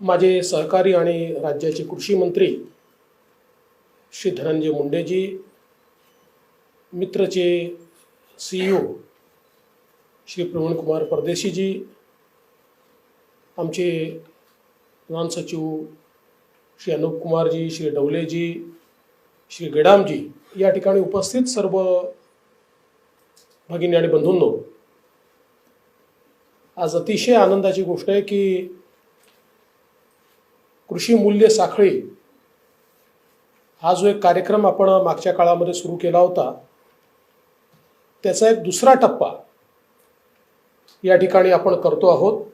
माझे सहकारी आणि राज्याचे कृषी मंत्री श्री धनंजय मुंडेजी मित्रचे सी ओ श्री प्रवीणकुमार परदेशीजी आमचे प्रधान सचिव श्री अनुपकुमारजी श्री डवलेजी श्री गेडामजी या ठिकाणी उपस्थित सर्व भगिनी आणि बंधूंनो आज अतिशय आनंदाची गोष्ट आहे की कृषी मूल्य साखळी हा जो एक कार्यक्रम आपण मागच्या काळामध्ये सुरू केला होता त्याचा एक दुसरा टप्पा या ठिकाणी आपण करतो आहोत.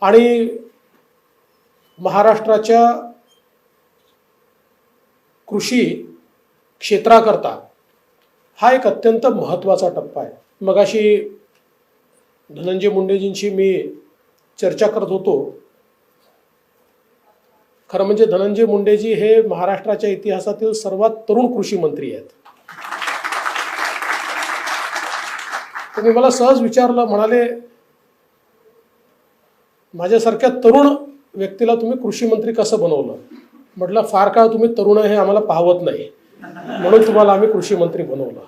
आणि महाराष्ट्राच्या कृषी क्षेत्राकरता हा एक अत्यंत महत्त्वाचा टप्पा आहे. मगाशी धनंजय मुंडेजींशी मी चर्चा करत होतो. खरं म्हणजे धनंजय मुंडेजी हे महाराष्ट्राच्या इतिहासातील सर्वात तरुण कृषी मंत्री आहेत. त्यांनी मला सहज विचारलं म्हणाले माझ्यासारख्या तरुण व्यक्तीला तुम्ही कृषी मंत्री कसं बनवलं? म्हटलं फार काळ तुम्ही तरुण आहे हे आम्हाला पाहवत नाही. म्हणून तुम्हाला आम्ही कृषी मंत्री बनवलं.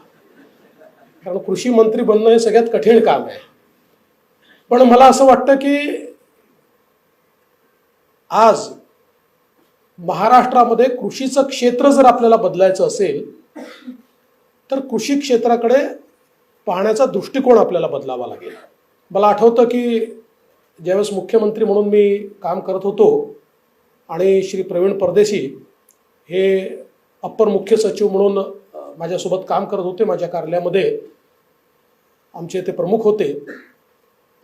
कारण कृषी मंत्री बनणं हे सगळ्यात कठीण काम आहे. पण मला असं वाटतं की आज महाराष्ट्रामध्ये कृषीचं क्षेत्र जर आपल्याला बदलायचं असेल तर कृषी क्षेत्राकडे पाहण्याचा दृष्टिकोन आपल्याला बदलावा लागेल. मला आठवतं की ज्यावेळेस मुख्यमंत्री म्हणून मी काम करत होतो आणि श्री प्रवीण परदेशी हे अप्पर मुख्य सचिव म्हणून माझ्यासोबत काम करत होते माझ्या कार्यालयामध्ये आमचे ते प्रमुख होते.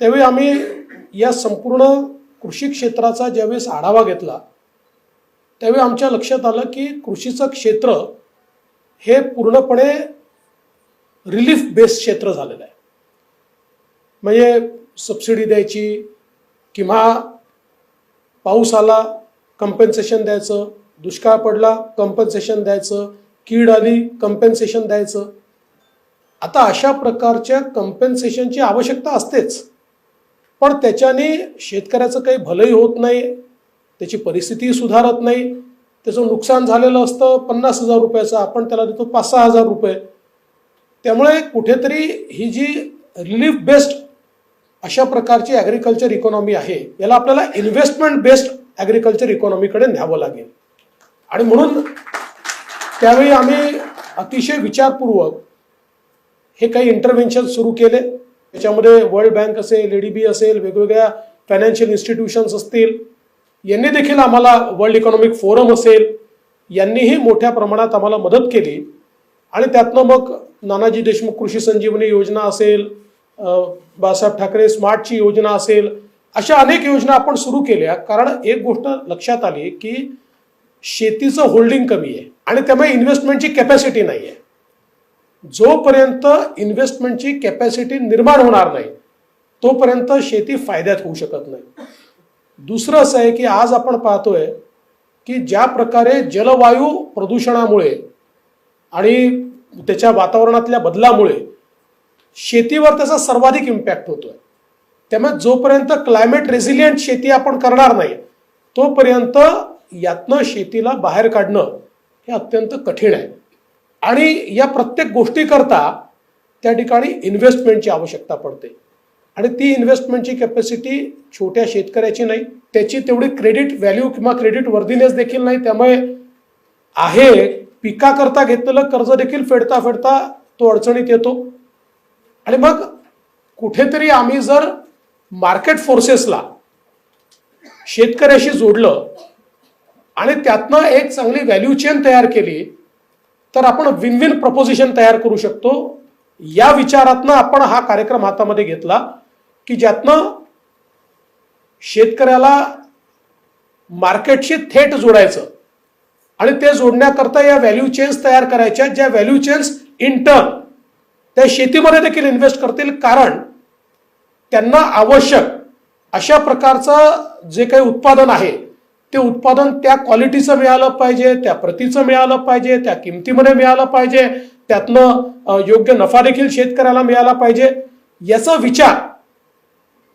त्यावेळी आम्ही या संपूर्ण कृषी क्षेत्राचा ज्यावेळेस आढावा घेतला त्यावेळी आमच्या लक्षात आलं की कृषीचं क्षेत्र हे पूर्णपणे रिलीफ बेस्ड क्षेत्र झालेलं आहे. म्हणजे सबसिडी द्यायची किंवा पाऊस आला कंपेन्सेशन द्यायचं दुष्काळ पडला कंपन्सेशन द्यायचं कीड आली कंपेन्सेशन द्यायचं. आता अशा प्रकारच्या कंपेन्सेशनची आवश्यकता असतेच. पण त्याच्याने शेतकऱ्याचं काही भलंही होत नाही त्याची परिस्थिती सुधारत नाही. त्याचं नुकसान झालेलं असतं पन्नास हजार रुपयाचं. आपण त्याला देतो पाच सहा हजार रुपये. त्यामुळे कुठेतरी ही जी रिलीफ बेस्ड अशा प्रकारची ॲग्रिकल्चर इकॉनॉमी आहे याला आपल्याला इन्व्हेस्टमेंट बेस्ड ॲग्रिकल्चर इकॉनॉमीकडे न्यावं लागेल. आणि म्हणून त्यावेळी आम्ही अतिशय विचारपूर्वक हे काही इंटरव्हेन्शन सुरू केले. त्याच्यामध्ये वर्ल्ड बँक असेल ए डी बी असेल वेगवेगळ्या फायनान्शियल इन्स्टिट्यूशन्स असतील यांनी देखील आम्हाला वर्ल्ड इकॉनॉमिक फोरम असेल यांनीही मोठ्या प्रमाणात आम्हाला मदत केली. आणि त्यातनं मग नानाजी देशमुख कृषी संजीवनी योजना असेल बाळासाहेब ठाकरे स्मार्टची योजना असेल अशा अनेक योजना आपण सुरू केल्या. कारण एक गोष्ट लक्षात आली की शेतीचं होल्डिंग कमी आहे आणि त्यामुळे इन्व्हेस्टमेंटची कॅपॅसिटी नाही आहे. जोपर्यंत इन्व्हेस्टमेंटची कॅपॅसिटी निर्माण होणार नाही तोपर्यंत शेती फायद्यात होऊ शकत नाही. दुसरं असं आहे की आज आपण पाहतोय की ज्या प्रकारे जलवायू प्रदूषणामुळे आणि त्याच्या वातावरणातल्या बदलामुळे शेतीवर त्याचा सर्वाधिक इम्पॅक्ट होतोय. त्यामुळे जोपर्यंत क्लायमेट रेझिलियंट शेती आपण करणार नाही तोपर्यंत यातनं शेतीला बाहेर काढणं हे अत्यंत कठीण आहे. आणि या प्रत्येक गोष्टीकरता त्या ठिकाणी इन्व्हेस्टमेंटची आवश्यकता पडते. आणि ती इन्व्हेस्टमेंटची कॅपॅसिटी छोट्या शेतकऱ्याची नाही त्याची तेवढी क्रेडिट व्हॅल्यू किंवा क्रेडिट वर्दीनेस देखील नाही. त्यामुळे आहे पिकाकरता घेतलेलं कर्ज देखील फेडता फेडता तो अडचणीत येतो. आणि मग कुठेतरी आम्ही जर मार्केट फोर्सेसला शेतकऱ्याशी जोडलं आणि त्यातनं एक चांगली व्हॅल्यू चेन तयार केली तर आपण विन विन प्रपोजिशन तयार करू शकतो. या विचारातनं आपण हा कार्यक्रम हातामध्ये घेतला. की ज्यातनं शेतकऱ्याला मार्केटशी थेट जोडायचं आणि ते जोडण्याकरता या व्हॅल्यू चेन्स तयार करायच्या ज्या व्हॅल्यू चेन्स इन टर्न त्या शेतीमध्ये देखील इन्व्हेस्ट करतील. कारण त्यांना आवश्यक अशा प्रकारचं जे काही उत्पादन आहे ते उत्पादन त्या क्वालिटीचं मिळालं पाहिजे त्या प्रतीचं मिळालं पाहिजे त्या किमतीमध्ये मिळालं पाहिजे त्यातनं योग्य नफा देखील शेतकऱ्याला मिळाला पाहिजे. याचा विचार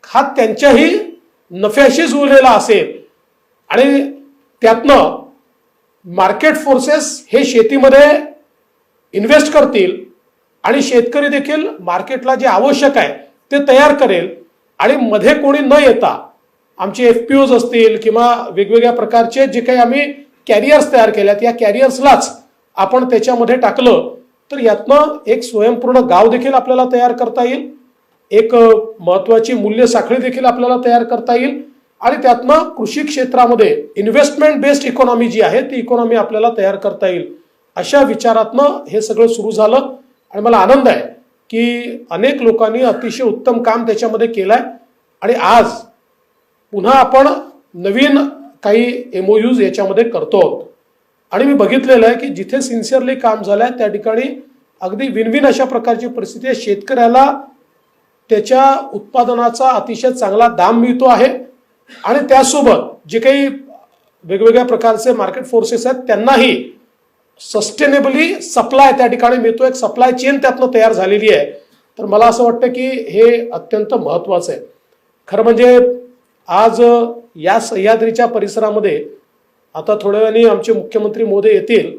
हा त्यांच्याही नफ्याशी जुळलेला असेल. आणि त्यातनं मार्केट फोर्सेस हे शेतीमध्ये इन्व्हेस्ट करतील आणि शेतकरी देखील मार्केटला जे आवश्यक आहे ते तयार करेल. आणि मध्ये कोणी न येता आमचे एफ पी ओज असतील किंवा वेगवेगळ्या प्रकारचे जे काही आम्ही कॅरियर्स तयार केल्यात या कॅरियर्सलाच आपण त्याच्यामध्ये टाकलं तर यातनं एक स्वयंपूर्ण गाव देखील आपल्याला तयार करता येईल. एक महत्वाची मूल्य साखळी देखील आपल्याला तयार करता येईल. आणि त्यातनं कृषी क्षेत्रामध्ये इन्व्हेस्टमेंट बेस्ड इकॉनॉमी जी आहे ती इकॉनॉमी आपल्याला तयार करता येईल. अशा विचारातनं हे सगळं सुरू झालं. आणि मला आनंद आहे की अनेक लोकांनी अतिशय उत्तम काम त्याच्यामध्ये केलं आहे आणि आज पुन्हा आपण नवीन काही एमओयूज याच्यामध्ये करतो आहोत. आणि मी बघितलेलं आहे की जिथे सिन्सिअरली काम झालं आहे त्या ठिकाणी अगदी विनविन अशा प्रकारची परिस्थिती आहे. शेतकऱ्याला त्याच्या उत्पादनाचा अतिशय चांगला दाम मिळतो आहे. आणि त्यासोबत जे काही वेगवेगळ्या प्रकारचे मार्केट फोर्सेस आहेत त्यांनाही सस्टेनेबली सप्लाय त्या ठिकाणी मिळतो. एक सप्लाय चेन त्यातनं तयार झालेली आहे. तर मला असं वाटतं की हे अत्यंत महत्वाचं आहे. खरं म्हणजे आज या सह्याद्रीच्या परिसरामध्ये आता थोड्या वेळाने आमचे मुख्यमंत्री मोदी येतील.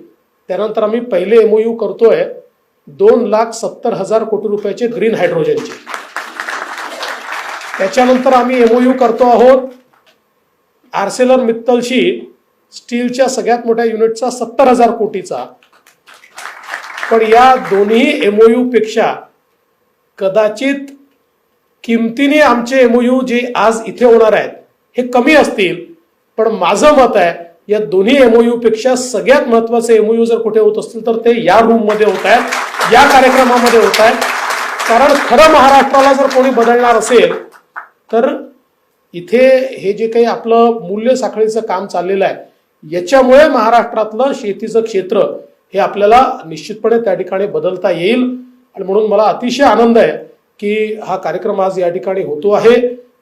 त्यानंतर आम्ही पहिले एमओयू करतोय. दोन लाख सत्तर हजार कोटी रुपयाचे ग्रीन हायड्रोजनचे त्याच्यानंतर आम्ही एमओयू करतो आहोत. आर्सेलर मित्तलशी स्टीलच्या सगळ्यात मोठ्या युनिटचा सत्तर हजार कोटीचा. पण या दोन्ही एमओयू पेक्षा कदाचित किमतीने आमचे एमओयू जे आज इथे होणार आहेत हे कमी असतील. पण माझं मत आहे या दोन्ही एमओयू पेक्षा सगळ्यात महत्त्वाचे एमओयू जर कुठे होत असतील तर ते या रूममध्ये होत आहेत या कार्यक्रमामध्ये होत आहेत. कारण खरं महाराष्ट्राला जर कोणी बदलणार असेल तर इथे हे जे काही आपलं मूल्य साखळीचं काम चाललेलं आहे याच्यामुळे महाराष्ट्रातलं शेतीचं क्षेत्र हे आपल्याला निश्चितपणे त्या ठिकाणी बदलता येईल. आणि म्हणून मला अतिशय आनंद आहे की हा कार्यक्रम आज या ठिकाणी होतो आहे.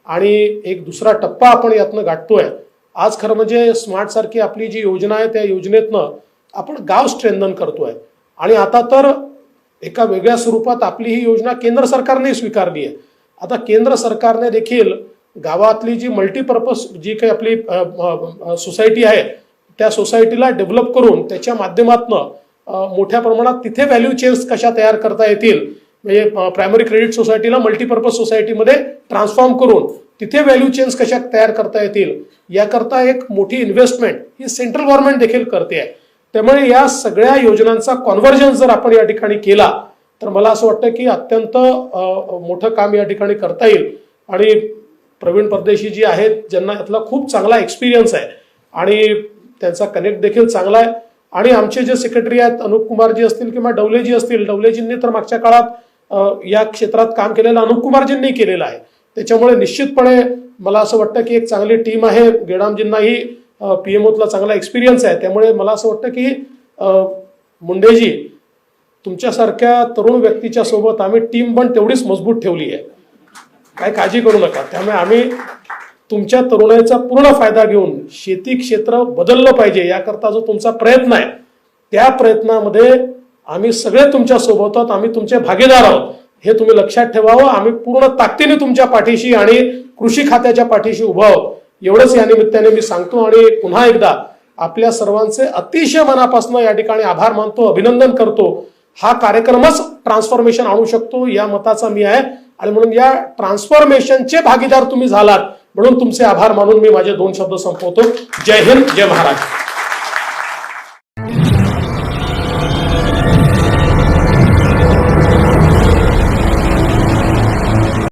आणि एक दुसरा टप्पा आपण यातनं गाठतोय. आज खरं म्हणजे स्मार्ट सारखी आपली जी योजना आहे त्या योजनेतनं आपण गाव स्ट्रेंथन करतोय. आणि आता तर एका वेगळ्या स्वरूपात आपली ही योजना केंद्र सरकारने स्वीकारली आहे. आता केंद्र सरकारने देखील गावातली जी मल्टीपर्पज जी काही आपली सोसायटी आहे त्या सोसायटीला डेव्हलप करून त्याच्या माध्यमातनं मोठ्या प्रमाणात तिथे व्हॅल्यू चेन्स कशा तयार करता येतील म्हणजे प्रायमरी क्रेडिट सोसायटीला मल्टीपर्पज सोसायटीमध्ये ट्रान्सफॉर्म करून तिथे व्हॅल्यू चेन्स कशा तयार करता येतील याकरता एक मोठी इन्व्हेस्टमेंट ही सेंट्रल गव्हर्नमेंट देखील करते आहे. त्यामुळे या सगळ्या योजनांचा कॉन्व्हर्जन्स जर आपण या ठिकाणी केला तर मला असं वाटतं की अत्यंत मोठं काम या ठिकाणी करता येईल. आणि प्रवीण परदेशी जी आहेत ज्यांना यातला खूप चांगला एक्सपिरियन्स आहे. आणि त्यांचा कनेक्ट देखील चांगला आहे. आणि आमचे जे सेक्रेटरी आहेत अनुप कुमारजी असतील किंवा डवलेजी असतील डवलेजींनी तर मागच्या काळात या क्षेत्रात काम केलेलं अनुप कुमारजींनी केलेलं आहे. त्याच्यामुळे निश्चितपणे मला असं वाटतं की एक चांगली टीम आहे. गेडामजींनाही पी एम ओतला चांगला एक्सपिरियन्स आहे. त्यामुळे मला असं वाटतं की मुंडेजी तुमच्यासारख्या तरुण व्यक्तीच्या सोबत आम्ही टीम पण तेवढीच मजबूत ठेवली आहे. काय काळजी करू नका. त्यामुळे आम्ही तुमच्या तरुणाईचा पूर्ण फायदा घेऊन शेती क्षेत्र बदललं पाहिजे याकरता जो तुमचा प्रयत्न आहे त्या प्रयत्नामध्ये आम्ही सगळे तुमच्यासोबत आहोत. आम्ही तुमचे भागीदार आहोत. हे तुम्ही लक्षात ठेवावं. आम्ही पूर्ण ताकदीने तुमच्या पाठीशी आणि कृषी खात्याच्या पाठीशी उभं आहोत. एवढंच या निमित्ताने मी सांगतो आणि पुन्हा एकदा आपल्या सर्वांचे अतिशय मनापासून या ठिकाणी आभार मानतो अभिनंदन करतो. हा कार्यक्रमच ट्रान्सफॉर्मेशन आणू शकतो या मताचा मी आहे. आणि म्हणून या ट्रान्सफॉर्मेशनचे भागीदार तुम्ही झालात. म्हणून तुमचे आभार मानून मी माझे दोन शब्द संपवतो. जय हिंद जय महाराज